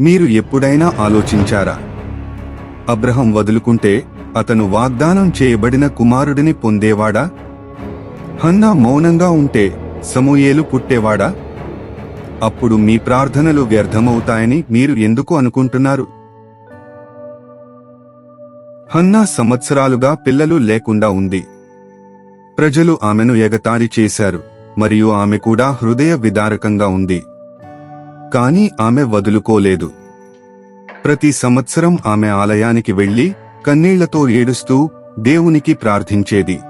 మీరు ఎప్పుడైనా ఆలోచించారా? అబ్రహం వదులుకుంటే అతను వాగ్దానం చేయబడిన కుమారుడిని పొందేవాడా? హన్నా మౌనంగా ఉంటే సమూయేలు పుట్టేవాడా? అప్పుడు మీ ప్రార్థనలు వ్యర్థమవుతాయని మీరు ఎందుకు అనుకుంటున్నారు? హన్నా సంవత్సరాలుగా పిల్లలు లేకుండా ఉంది. ప్రజలు ఆమెను ఎగతాళి చేశారు మరియు ఆమె కూడా హృదయ విదారకంగా ఉంది. కానీ ఆమె వదులుకోలేదు. ప్రతి సంవత్సరం ఆమె ఆలయానికి వెళ్ళి కన్నీళ్ళతో ఏడుస్తూ దేవునికి ప్రార్థించేది.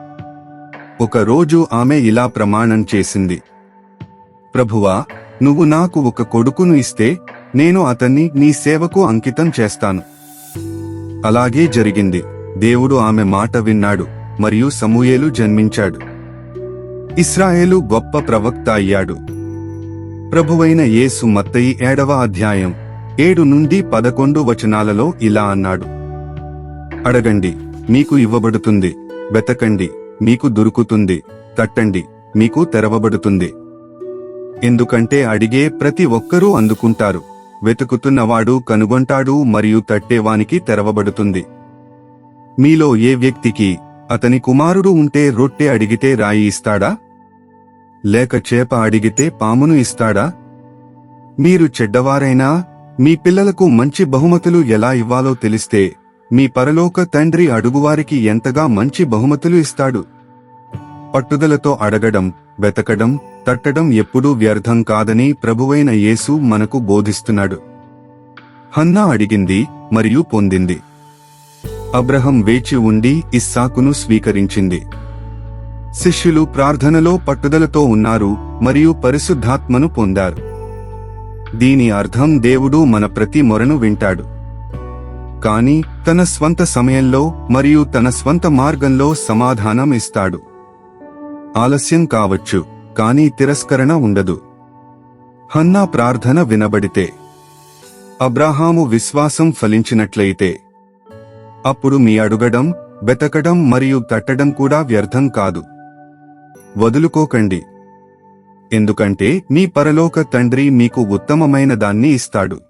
ఒక రోజు ఆమె ఇలా ప్రమాణం చేసింది. ప్రభువా నువ్వు నాకు ఒక కొడుకును ఇస్తే నేను అతన్ని నీ సేవకు అంకితం చేస్తాను. అలాగే జరిగింది. దేవుడు ఆమె మాట విన్నాడు మరియు సమూయేలు జన్మించాడు. ఇస్రాయేలు గొప్ప ప్రవక్త అయ్యాడు. ప్రభువైన యేసు మత్తయి ఏడవ అధ్యాయం ఏడు నుండి పదకొండు వచనాలలో ఇలా అన్నాడు. అడగండి మీకు ఇవ్వబడుతుంది వెతకండి మీకు దొరుకుతుంది తట్టండి మీకు తెరవబడుతుంది. ఎందుకంటే అడిగే ప్రతి ఒక్కరూ అందుకుంటారు వెతుకుతున్నవాడు కనుగొంటాడు మరియు తట్టేవానికి తెరవబడుతుంది. మీలో ఏ వ్యక్తికి అతని కుమారుడు ఉంటే రొట్టె అడిగితే రాయి ఇస్తాడా? లేక చేప అడిగితే పామును ఇస్తాడా? మీరు చెడ్డవారైనా మీ పిల్లలకు మంచి బహుమతులు ఎలా ఇవ్వాలో తెలిస్తే మీ పరలోక తండ్రి అడుగువారికి ఎంతగా మంచి బహుమతులు ఇస్తాడు? పట్టుదలతో అడగడం వెతకడం తట్టడం ఎప్పుడూ వ్యర్థం కాదని ప్రభువైన యేసు మనకు బోధిస్తున్నాడు. హన్నా అడిగింది మరియు పొందింది. అబ్రహం వేచి ఉండి ఇస్సాకును స్వీకరించింది. శిష్యులు ప్రార్థనలో పట్టుదలతో ఉన్నారు మరియు పరిశుద్ధాత్మను పొందారు. దీని అర్థం దేవుడు మన ప్రతి మొరను వింటాడు. కాని తన స్వంత సమయంలో మరియు తన స్వంత మార్గంలో సమాధానం ఇస్తాడు. ఆలస్యం కావచ్చు కానీ తిరస్కరణ ఉండదు. హన్నా ప్రార్థన వినబడితే అబ్రాహాము విశ్వాసం ఫలించినట్లయితే అప్పుడు మీ అడుగడం వెతకడం మరియు తట్టడం కూడా వ్యర్థం కాదు. వదులుకోకండి. ఎందుకంటే మీ పరలోక తండ్రి మీకు ఉత్తమమైన దాన్ని ఇస్తాడు.